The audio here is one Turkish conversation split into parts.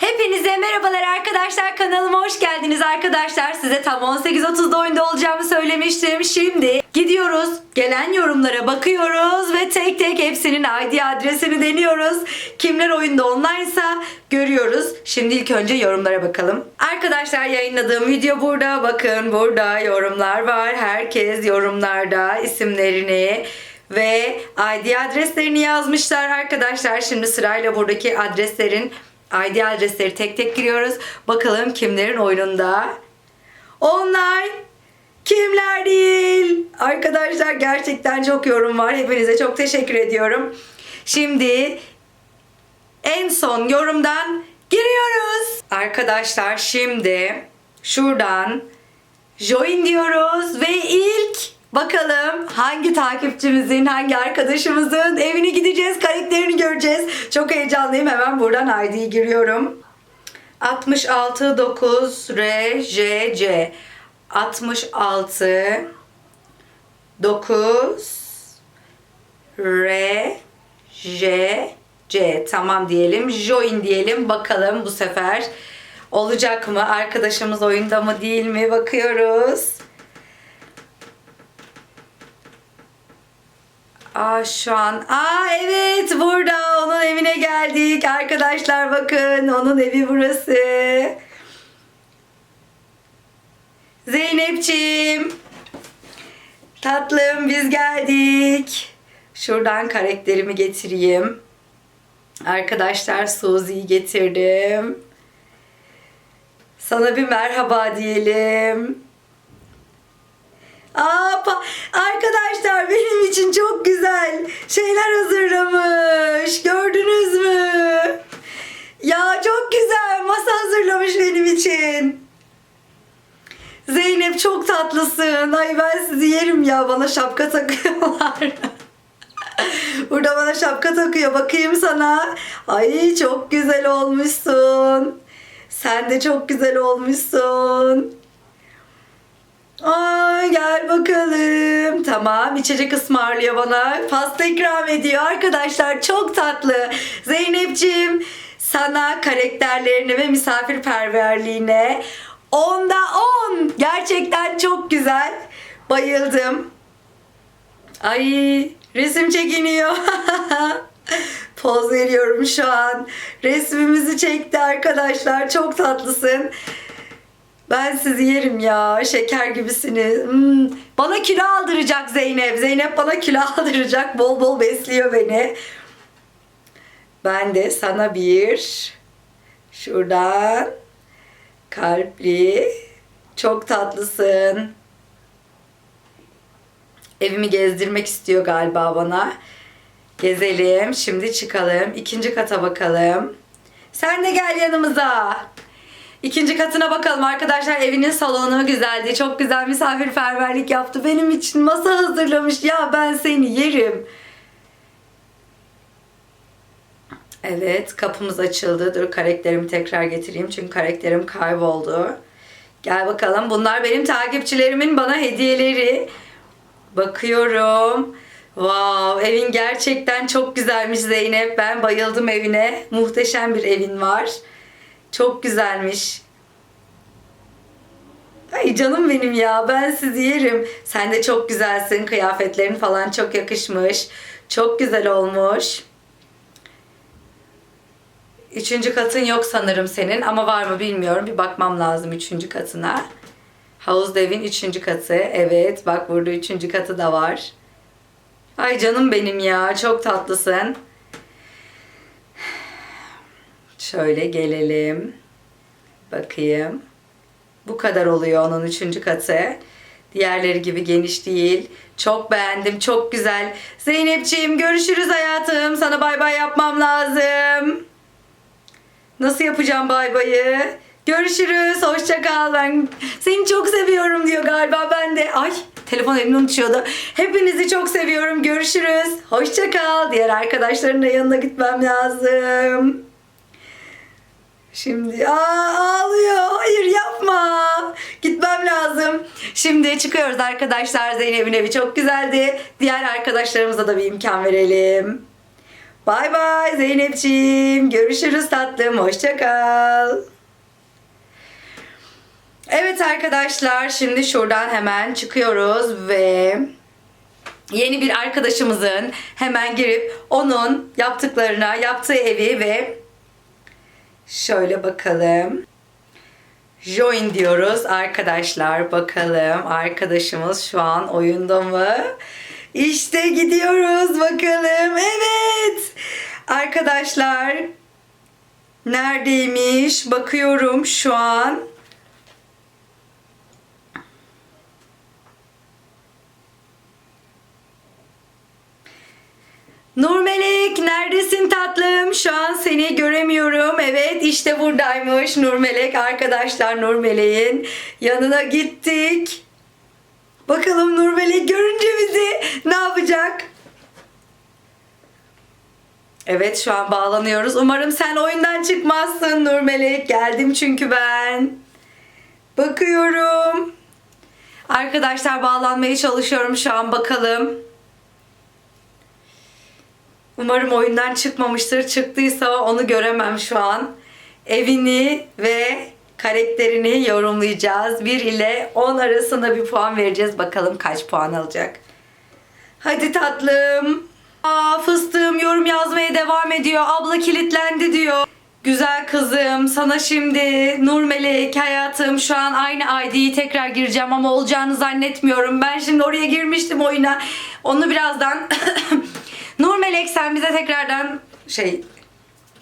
Hepinize merhabalar arkadaşlar kanalıma hoş geldiniz arkadaşlar. Size tam 18.30'da oyunda olacağımı söylemiştim. Şimdi gidiyoruz. Gelen yorumlara bakıyoruz ve tek tek hepsinin ID adresini deniyoruz. Kimler oyunda online'sa görüyoruz. Şimdi ilk önce yorumlara bakalım. Arkadaşlar yayınladığım video burada. Bakın burada yorumlar var. Herkes yorumlarda isimlerini ve ID adreslerini yazmışlar arkadaşlar. Şimdi sırayla buradaki adreslerin ID adresleri tek tek giriyoruz. Bakalım kimlerin oyununda. Online kimler değil. Arkadaşlar gerçekten çok yorum var. Hepinize çok teşekkür ediyorum. Şimdi en son yorumdan giriyoruz. Arkadaşlar şimdi şuradan join diyoruz ve ilk bakalım hangi takipçimizin, hangi arkadaşımızın evine gideceğiz, karakterini göreceğiz. Çok heyecanlıyım. Hemen buradan ID'yi giriyorum. 66 9 R J C 66 9 R J C tamam diyelim. Join diyelim. Bakalım bu sefer olacak mı? Arkadaşımız oyunda mı değil mi? Bakıyoruz. Aa şu an. Aa evet burada onun evine geldik. Arkadaşlar bakın onun evi burası. Zeynepçim. Tatlım biz geldik. Şuradan karakterimi getireyim. Arkadaşlar Suzi'yi getirdim. Sana bir merhaba diyelim. Aa, arkadaşlar benim için çok güzel şeyler hazırlamış. Gördünüz mü? Ya çok güzel masa hazırlamış benim için. Zeynep çok tatlısın. Ay ben sizi yerim ya. Bana şapka takıyorlar. Burada bana şapka takıyor. Bakayım sana. Ay çok güzel olmuşsun. Sen de çok güzel olmuşsun. Ay gel bakalım. Tamam içecek ısmarlıyor bana. Pasta ikram ediyor. Arkadaşlar çok tatlı. Zeynep'ciğim sana karakterlerine ve misafirperverliğine onda 10. Gerçekten çok güzel. Bayıldım. Ay resim çekiniyor. Poz veriyorum şu an. Resmimizi çekti arkadaşlar. Çok tatlısın. Ben sizi yerim ya. Şeker gibisiniz. Hmm. Bana kilo aldıracak Zeynep. Zeynep bana kilo aldıracak. Bol bol besliyor beni. Ben de sana bir şuradan kalpli çok tatlısın. Evimi gezdirmek istiyor galiba bana. Gezelim. Şimdi çıkalım. İkinci kata bakalım. Sen de gel yanımıza. İkinci katına bakalım arkadaşlar. Evinin salonu güzeldi. Çok güzel misafirperverlik yaptı. Benim için masa hazırlamış. Ya ben seni yerim. Evet kapımız açıldı. Dur karakterimi tekrar getireyim. Çünkü karakterim kayboldu. Gel bakalım. Bunlar benim takipçilerimin bana hediyeleri. Bakıyorum. Wow, evin gerçekten çok güzelmiş Zeynep. Ben bayıldım evine. Muhteşem bir evin var. Çok güzelmiş. Ay canım benim ya. Ben sizi yerim. Sen de çok güzelsin. Kıyafetlerin falan çok yakışmış. Çok güzel olmuş. Üçüncü katın yok sanırım senin ama var mı bilmiyorum. Bir bakmam lazım üçüncü katına. Havuz evin üçüncü katı. Evet bak burada üçüncü katı da var. Ay canım benim ya. Çok tatlısın. Şöyle gelelim. Bakayım. Bu kadar oluyor onun üçüncü katı. Diğerleri gibi geniş değil. Çok beğendim. Çok güzel. Zeynepciğim görüşürüz hayatım. Sana bay bay yapmam lazım. Nasıl yapacağım bay bayı? Görüşürüz. Hoşça kal. Ben seni çok seviyorum diyor galiba. Ben de ay telefon elimden uçuyordu. Hepinizi çok seviyorum. Görüşürüz. Hoşça kal. Diğer arkadaşların da yanına gitmem lazım. Şimdi aa, ağlıyor. Hayır yapma. Gitmem lazım. Şimdi çıkıyoruz arkadaşlar. Zeynep'in evi çok güzeldi. Diğer arkadaşlarımıza da bir imkan verelim. Bay bay Zeynep'ciğim. Görüşürüz tatlım. Hoşça kal. Evet arkadaşlar şimdi şuradan hemen çıkıyoruz ve yeni bir arkadaşımızın hemen girip onun yaptıklarına, yaptığı evi ve şöyle bakalım. Join diyoruz arkadaşlar. Bakalım arkadaşımız şu an oyunda mı? İşte gidiyoruz bakalım. Evet. Arkadaşlar neredeymiş? Bakıyorum şu an. Nurmelek neredesin tatlım? Şu an seni göremiyorum. Evet işte buradaymış Nurmelek. Arkadaşlar Nurmelek'in yanına gittik. Bakalım Nurmelek görünce bizi ne yapacak? Evet şu an bağlanıyoruz. Umarım sen oyundan çıkmazsın Nurmelek. Geldim çünkü ben. Bakıyorum. Arkadaşlar bağlanmaya çalışıyorum şu an bakalım. Umarım oyundan çıkmamıştır. Çıktıysa onu göremem şu an. Evini ve karakterini yorumlayacağız. 1 ile 10 arasında bir puan vereceğiz. Bakalım kaç puan alacak. Hadi tatlım. Aa fıstığım yorum yazmaya devam ediyor. Abla kilitlendi diyor. Güzel kızım sana şimdi Nur Melek hayatım şu an aynı ID'yi tekrar gireceğim ama olacağını zannetmiyorum. Ben şimdi oraya girmiştim oyuna. Onu birazdan Nur Melek sen bize tekrardan şey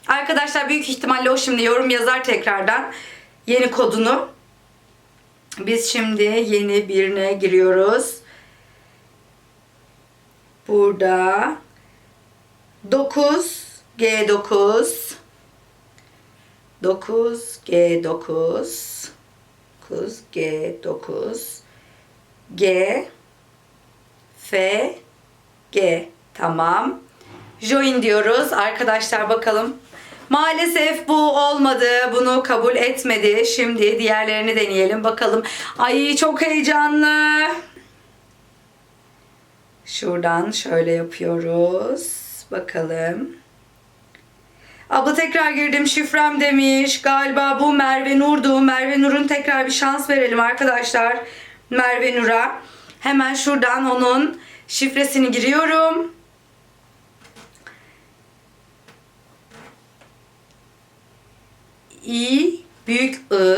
arkadaşlar büyük ihtimalle o şimdi yorum yazar tekrardan yeni kodunu. Biz şimdi yeni birine giriyoruz. Burada 9 G9 9 G9 9 G9 G F G Tamam. Join diyoruz. Arkadaşlar bakalım. Maalesef bu olmadı. Bunu kabul etmedi. Şimdi diğerlerini deneyelim. Bakalım. Ay çok heyecanlı. Şuradan şöyle yapıyoruz. Bakalım. Abla tekrar girdim şifrem demiş. Galiba bu Merve Nur'du. Merve Nur'un tekrar bir şans verelim arkadaşlar. Merve Nur'a. Hemen şuradan onun şifresini giriyorum. İ büyük I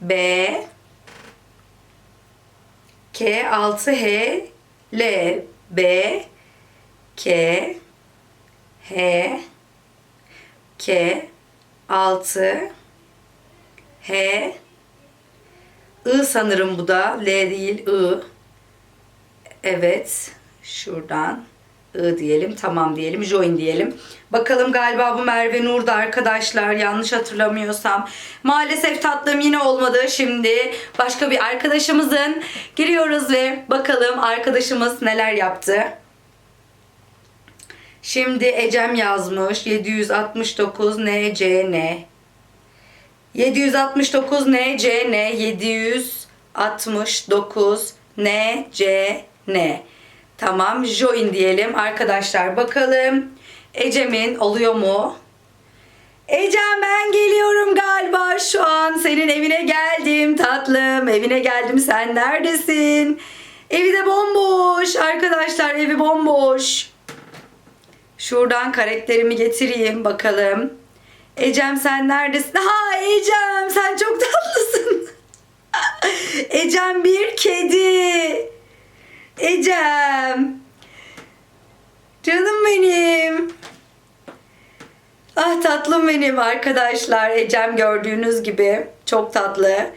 B K 6 H L B K H K 6 H I sanırım bu da. L değil I. Evet. Şuradan I diyelim. Tamam diyelim. Join diyelim. Bakalım galiba bu Merve Nur'da arkadaşlar. Yanlış hatırlamıyorsam. Maalesef tatlım yine olmadı. Şimdi başka bir arkadaşımızın giriyoruz ve bakalım arkadaşımız neler yaptı. Şimdi Ecem yazmış. 769 NCN. 769 NCN 769 NCN. Tamam join diyelim arkadaşlar bakalım Ecem'in oluyor mu? Ecem ben geliyorum galiba şu an senin evine geldim tatlım evine geldim sen neredesin? Evi de bomboş arkadaşlar evi bomboş. Şuradan karakterimi getireyim bakalım. Ecem sen neredesin? Ha Ecem sen çok tatlısın. Ecem bir kedi. Ecem. Canım benim. Ah tatlım benim arkadaşlar. Ecem gördüğünüz gibi çok tatlı.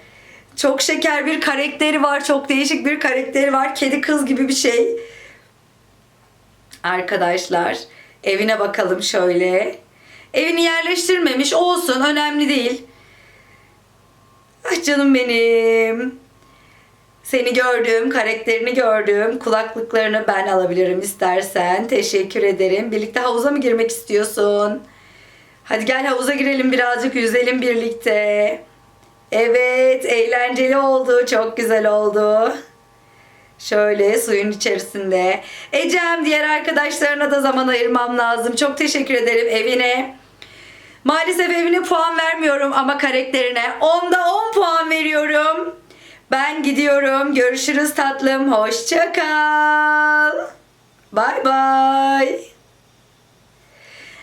Çok şeker bir karakteri var. Çok değişik bir karakteri var. Kedi kız gibi bir şey. Arkadaşlar evine bakalım şöyle. Evini yerleştirmemiş olsun önemli değil. Ah canım benim. Seni gördüm, karakterini gördüm. Kulaklıklarını ben alabilirim istersen. Teşekkür ederim. Birlikte havuza mı girmek istiyorsun? Hadi gel havuza girelim birazcık yüzelim birlikte. Evet, eğlenceli oldu. Çok güzel oldu. Şöyle suyun içerisinde. Ecem diğer arkadaşlarına da zaman ayırmam lazım. Çok teşekkür ederim evine. Maalesef evine puan vermiyorum ama karakterine 10'da 10 puan veriyorum. Ben gidiyorum. Görüşürüz tatlım. Hoşça kal. Bay bay.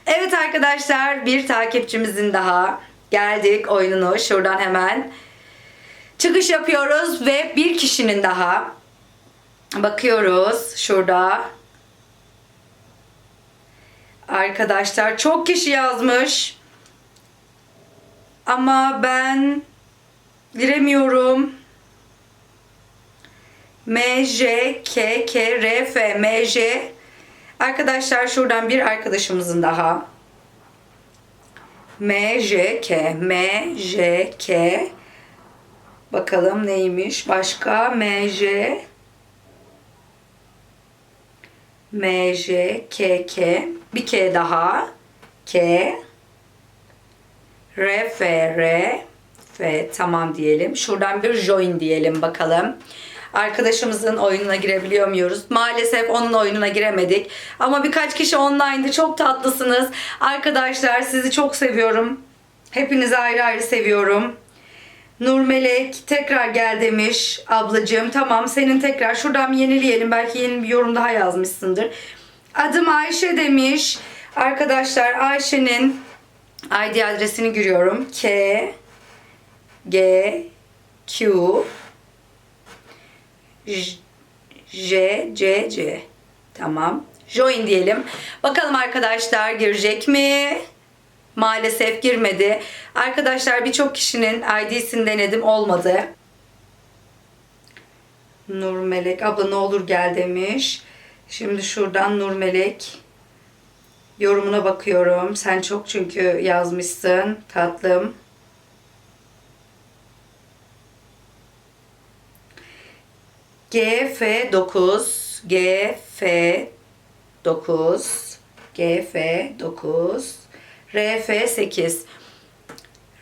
Evet arkadaşlar bir takipçimizin daha geldik oyununu şuradan hemen çıkış yapıyoruz ve bir kişinin daha bakıyoruz şurada arkadaşlar çok kişi yazmış ama ben giremiyorum M, J, K, K, R, F, M, J. Arkadaşlar şuradan bir arkadaşımızın daha. M, J, K, M, J, K. Bakalım neymiş başka? M, J. M, J, K, K. Bir K daha. K. R, F, R. F tamam diyelim. Şuradan bir join diyelim bakalım. Arkadaşımızın oyununa girebiliyor muyuz? Maalesef onun oyununa giremedik. Ama birkaç kişi online'dı. Çok tatlısınız. Arkadaşlar sizi çok seviyorum. Hepinizi ayrı ayrı seviyorum. Nur Melek tekrar gel demiş ablacığım. Tamam senin tekrar şuradan yenileyelim. Belki yeni bir yorum daha yazmışsındır. Adım Ayşe demiş. Arkadaşlar Ayşe'nin ID adresini giriyorum. K G Q J, J, C, C. Tamam. Join diyelim. Bakalım arkadaşlar girecek mi? Maalesef girmedi. Arkadaşlar birçok kişinin ID'sini denedim olmadı. Nur Melek abla ne olur gel demiş. Şimdi şuradan Nur Melek yorumuna bakıyorum. Sen çok çünkü yazmışsın tatlım. GF9 GF9 GF9 RF8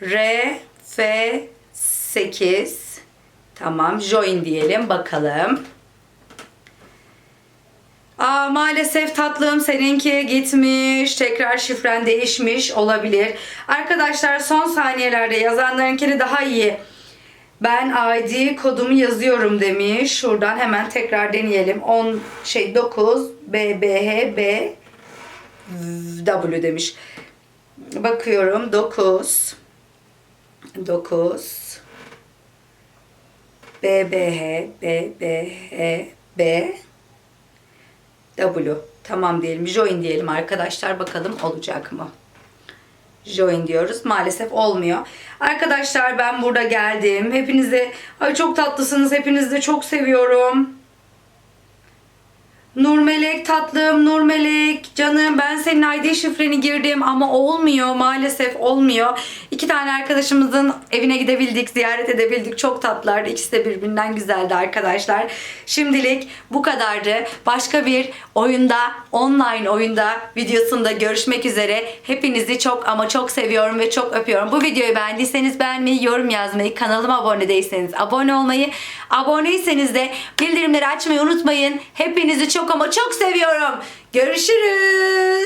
RF8 Tamam join diyelim bakalım. Aa, maalesef tatlım seninki gitmiş. Tekrar şifren değişmiş olabilir. Arkadaşlar son saniyelerde yazanlarınkini daha iyi ben ID kodumu yazıyorum demiş. Şuradan hemen tekrar deneyelim. 10 şey 9 BBH B W demiş. Bakıyorum 9 9 BBH BBH B W tamam diyelim. Join diyelim arkadaşlar. Bakalım olacak mı? Join diyoruz. Maalesef olmuyor. Arkadaşlar ben burada geldim. Hepinize ay çok tatlısınız. Hepinizi de çok seviyorum. Nur Melek tatlım, Nur Melek canım ben senin ID şifreni girdim ama olmuyor maalesef olmuyor. İki tane arkadaşımızın evine gidebildik, ziyaret edebildik. Çok tatlılardı. İkisi de birbirinden güzeldi arkadaşlar. Şimdilik bu kadardı. Başka bir oyunda, online oyunda videosunda görüşmek üzere. Hepinizi çok ama çok seviyorum ve çok öpüyorum. Bu videoyu beğendiyseniz beğenmeyi, yorum yazmayı, kanalıma abone değilseniz abone olmayı, aboneyseniz de bildirimleri açmayı unutmayın. Hepinizi çok ama çok seviyorum. Görüşürüz.